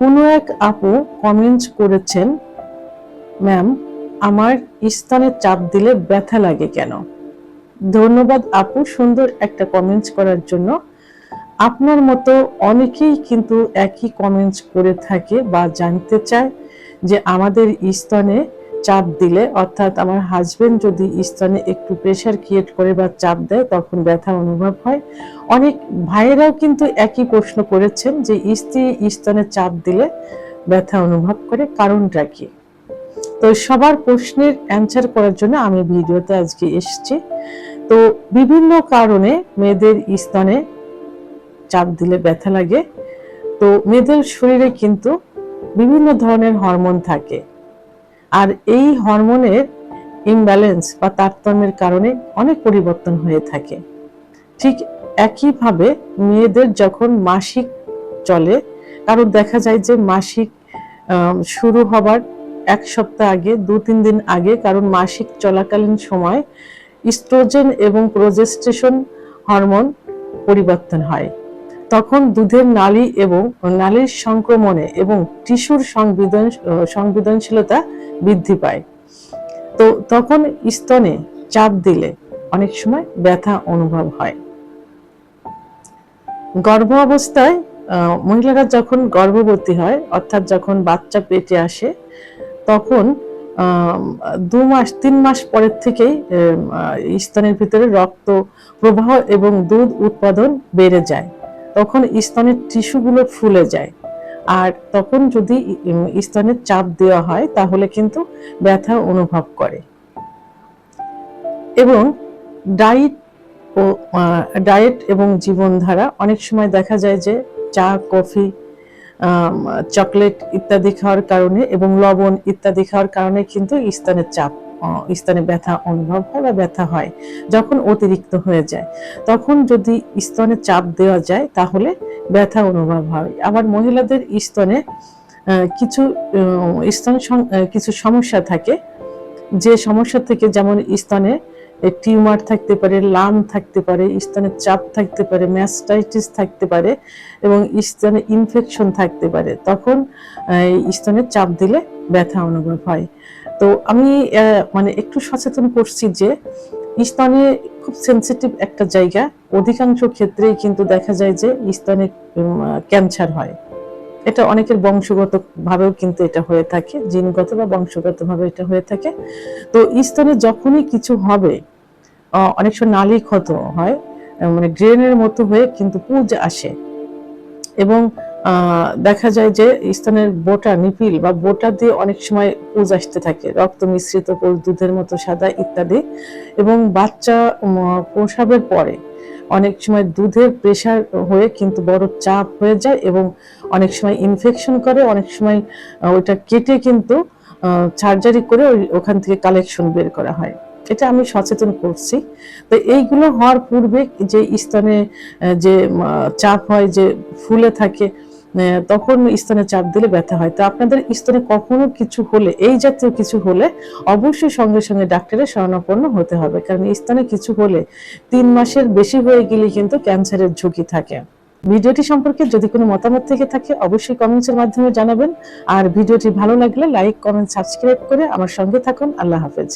কোনো এক আপু কমেন্টস করেছেন ম্যাম আমার স্থানে চাপ দিলে ব্যথা লাগে কেন? ধন্যবাদ আপু সুন্দর একটা কমেন্টস করার জন্য। আপনার মতো অনেকেই কিন্তু একই কমেন্টস করে থাকে বা জানতে চায় যে আমাদের স্তনে চাপ দিলে, অর্থাৎ আমার হাজবেন্ড যদি স্তনে একটু প্রেশার ক্রিয়েট করে বা চাপ দেয়, তখন ব্যথা অনুভব হয়। অনেক ভাইয়েরাও কিন্তু একই প্রশ্ন করেছেন যে, স্ত্রী স্তনে চাপ দিলে ব্যথা অনুভব করে, কারণটা কি? তো সবার প্রশ্নের অ্যান্সার করার জন্য আমি ভিডিওতে আজকে এসেছি। তো বিভিন্ন কারণে মেয়েদের স্তনে চাপ দিলে ব্যথা লাগে। তো মেয়েদের শরীরে কিন্তু বিভিন্ন ধরনের হরমোন থাকে। আর এই হরমোনের ইমব্যালেন্স বা তারতম্যের কারণে অনেক পরিবর্তন হয়ে থাকে। ঠিক একইভাবে মেয়েদের যখন মাসিক চলে, কারণ দেখা যায় যে মাসিক শুরু হবার এক সপ্তাহ আগে, দু তিন দিন আগে, কারণ মাসিক চলাকালীন সময় ইস্ট্রোজেন এবং প্রোজেস্টেশন হরমোন পরিবর্তন হয়। তখন দুধের নালী এবং নালীর সংক্রমণে এবং টিস্যুর সংবেদন, সংবেদনশীলতা বৃদ্ধি পায়। তো তখন স্তনে চাপ দিলে অনেক সময় ব্যথা অনুভব হয়। গর্ভ অবস্থায় মহিলারা যখন গর্ভবতী হয়, অর্থাৎ যখন বাচ্চা পেটে আসে, তখন দু মাস, তিন মাস পরের থেকেই স্তনের ভিতরে রক্ত প্রবাহ এবং দুধ উৎপাদন বেড়ে যায়। তখন স্তনের টিস্যুগুলো ফুলে যায়। আর তখন যদি স্তনের চাপ দেওয়া হয়, তাহলে কিন্তু ব্যথা অনুভব করে। এবং ডায়েট ও ডায়েট এবং জীবনধারা অনেক সময় দেখা যায় যে চা, কফি চকলেট ইত্যাদি খাওয়ার কারণে এবং লবণ ইত্যাদি খাওয়ার কারণে কিন্তু স্তনের চাপ স্তনে ব্যথা অনুভব হয় বা ব্যথা হয়, যখন অতিরিক্ত হয়ে যায়, তখন যদি স্তনে চাপ দেওয়া যায়, তাহলে ব্যথা অনুভব হয়। আবার মহিলাদের স্তনে কিছু স্তন কিছু সমস্যা থাকে। যে সমস্যা থেকে যেমন স্তনে টিউমার থাকতে পারে, লাম থাকতে পারে স্তনের চাপ থাকতে পারে, ম্যাস্টাইটিস থাকতে পারে এবং স্তনে ইনফেকশন থাকতে পারে, তখন স্তনের চাপ দিলে ব্যথা অনুভব হয়। তো আমি মানে একটু সচেতন করছি যে স্তনে খুব সেন্সিটিভ একটা জায়গা। অধিকাংশ ক্ষেত্রেই কিন্তু দেখা যায় যে স্তনে ক্যান্সার হয়। এটা অনেকের বংশগত ভাবেও কিন্তু এটা হয়ে থাকে, জিনগত বা বংশগত ভাবে এটা হয়ে থাকে। তো স্তনে যখনই কিছু হবে অনেক সময় নালী ক্ষত হয় মানে ড্রেনের মতো হয়ে কিন্তু পুজ আসে। এবং দেখা যায় যে স্তনের বোটা নিপিল বা বোটা দিয়ে অনেক সময় পুজ আসতে থাকে, রক্ত মিশ্রিত পুজ দুধের মতো সাদা ইত্যাদি। এবং বাচ্চা প্রসাবের পরে অনেক সময় দুধের প্রেসার হয়ে কিন্তু বড় চাপ হয়ে যায় এবং অনেক সময় ইনফেকশন করে, অনেক সময় ওইটা কেটে কিন্তু সার্জারি করে ওই- ওখান থেকে কালেকশন বের করা হয়। এটা আমি সচেতন করছি। তো এইগুলো হওয়ার পূর্বে যে স্তনে যে চাপ হয়, যে ফুলে থাকে তখন স্তনে চাপ দিলে ব্যথা হয়। তো আপনাদের স্তনে কখনো কিছু হলে, এই জাতীয় কিছু হলে অবশ্যই সঙ্গে সঙ্গে ডাক্তারের শরণাপন্ন হতে হবে। কারণ স্তনে কিছু হলে তিন মাসের বেশি হয়ে গেলে কিন্তু ক্যান্সারের ঝুঁকি থাকে। ভিডিওটি সম্পর্কে যদি কোনো মতামত থেকে থাকে, অবশ্যই কমেন্টসের মাধ্যমে জানাবেন। আর ভিডিওটি ভালো লাগলে লাইক, কমেন্ট, সাবস্ক্রাইব করে আমার সঙ্গে থাকুন। আল্লাহ হাফেজ।